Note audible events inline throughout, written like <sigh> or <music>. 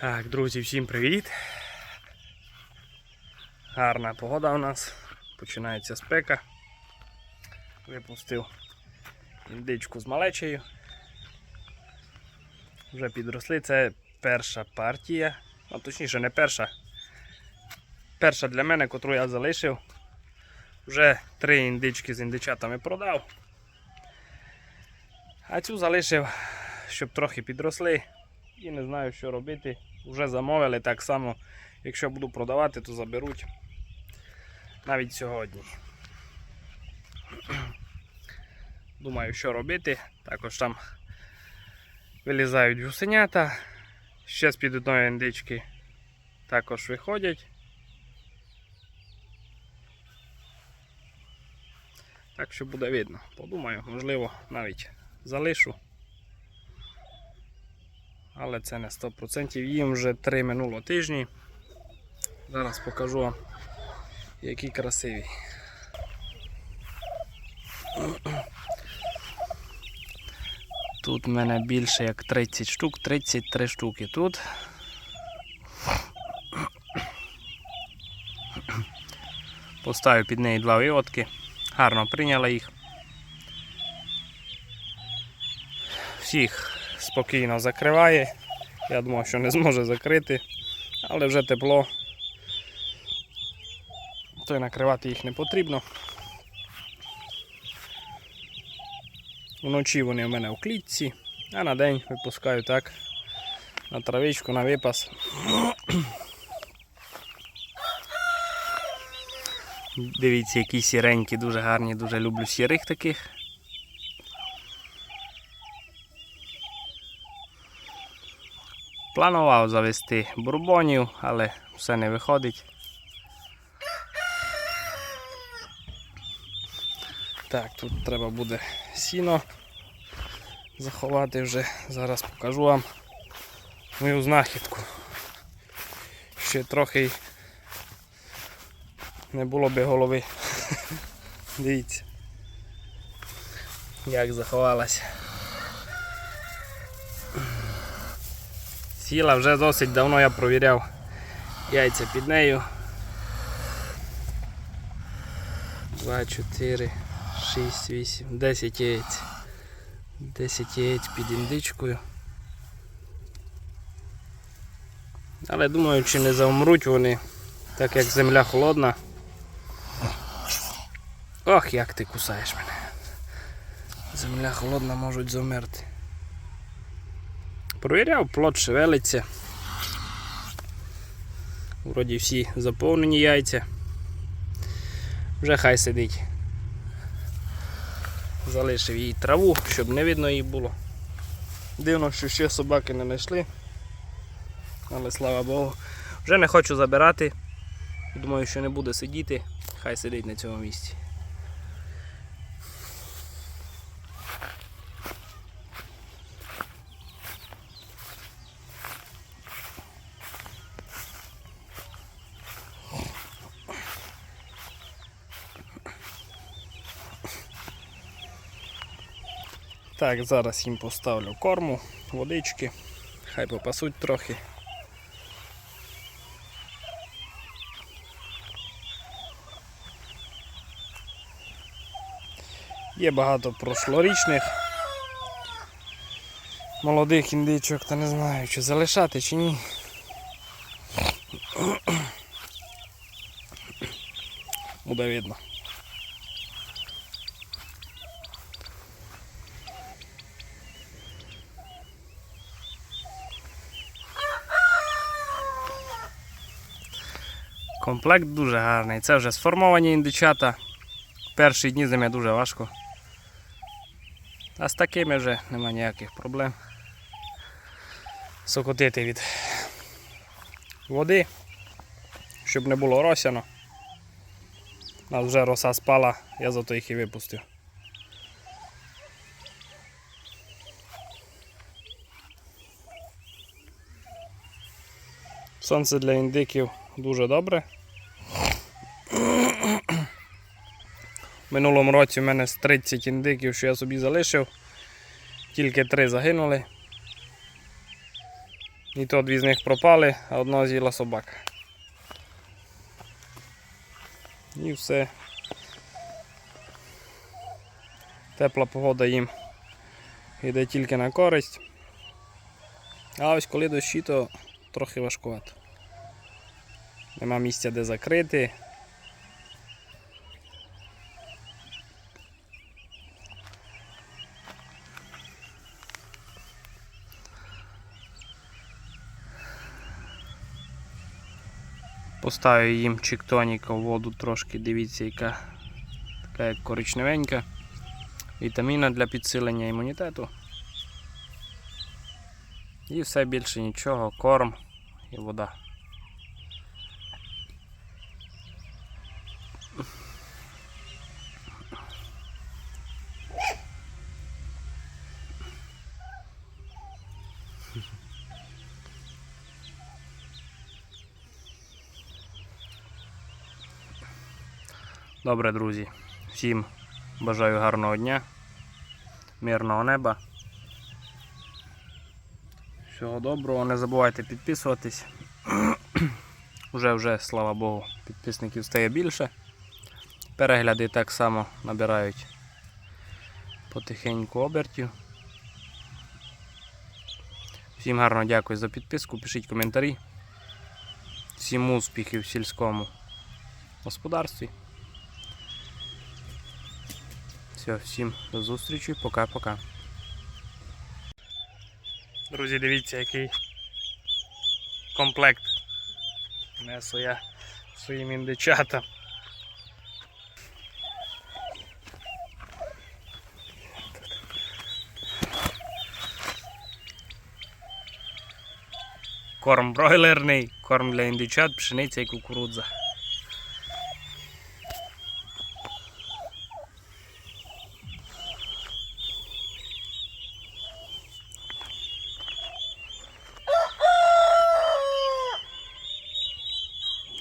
Так, друзі, всім привіт. Гарна погода у нас. Починається спека. Випустив індичку з малечею. Вже підросли. Це перша партія. А точніше не перша. Перша для мене, котру я залишив. Вже три індички з індичатами продав. А цю залишив, щоб трохи підросли. І не знаю, що робити. Вже замовили так само. Якщо буду продавати, то заберуть навіть сьогодні. <clears throat> Думаю, що робити. Також там вилізають гусенята. Ще з під одної індички також виходять. Так що буде видно. Подумаю, можливо, навіть залишу. Але це не 100%. Їм вже 3 минуло тижні. Зараз покажу вам, які красиві. Тут в мене більше як 30 штук, 33 штуки тут. Поставив під неї два виводки. Гарно прийняла їх. Всіх спокійно закриває. Я думав, що не зможе закрити, але вже тепло. То й накривати їх не потрібно. Вночі вони в мене в клітці, а на день випускаю так на травичку, на випас. Дивіться, які сіренькі, дуже гарні, дуже люблю сірих таких. Планував завести бурбонів, але все не виходить. Так, тут треба буде сіно заховати вже. Зараз покажу вам мою знахідку. Ще трохи не було би голови. <laughs> Дивіться, як заховалася. Сіла вже досить давно я провіряв яйця під нею. 2, 4, 6, 8, 10 яєць. 10 яєць під індичкою. Але думаю, чи не завмруть вони, так як земля холодна. Ох, як ти кусаєш мене. Земля холодна можуть завмерти. Провіряв, плод шевелиться. Вроді всі заповнені яйця. Вже хай сидить. Залишив їй траву, щоб не видно її було. Дивно, що ще собаки не знайшли. Але слава Богу. Вже не хочу забирати. Думаю, що не буде сидіти. Хай сидить на цьому місці. Так, зараз їм поставлю корму, водички, хай попасуть трохи. Є багато прошлорічних молодих індичок, та не знаю, чи залишати, чи ні. Буде видно. Комплект дуже гарний. Це вже сформовані індичата. Перші дні з ними дуже важко. А з такими вже нема ніяких проблем. Сокотити від води, щоб не було росяно. У нас вже роса спала, я зато їх і випустив. Сонце для індиків дуже добре. Минулому році в мене з 30 індиків, що я собі залишив, тільки 3 загинули. І то дві з них пропали, а одного з'їла собака. І все. Тепла погода їм йде тільки на користь. А ось коли дощі, то трохи важкувато. Нема місця де закрити. Поставив їм чіктоніка в воду трошки, дивіться, яка така як коричневенька. Вітаміна для підсилення імунітету. І все більше нічого, корм і вода. Добре, друзі. Всім бажаю гарного дня, мирного неба. Всього доброго, не забувайте підписуватись. <clears throat> Уже вже, слава Богу, підписників стає більше. Перегляди так само набирають потихеньку обертів. Всім гарно дякую за підписку, пишіть коментарі. Всім успіхів в сільському господарстві. Все, всім до зустрічі, пока-пока. Друзі, дивіться, який комплект несу я своїм індичатам. Корм бройлерний, корм для індичат, пшениця і кукурудза.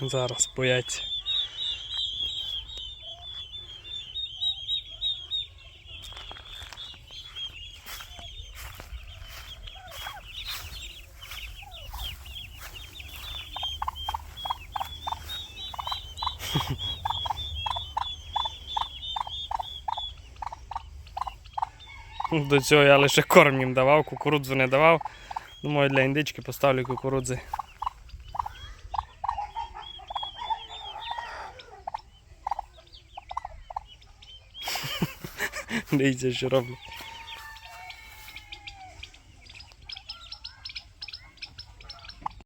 Зараз бояться. <laughs> До цього я лише корм їм давав, кукурудзу не давав. Думаю, для індички поставлю кукурудзи. Дивіться, що роблять.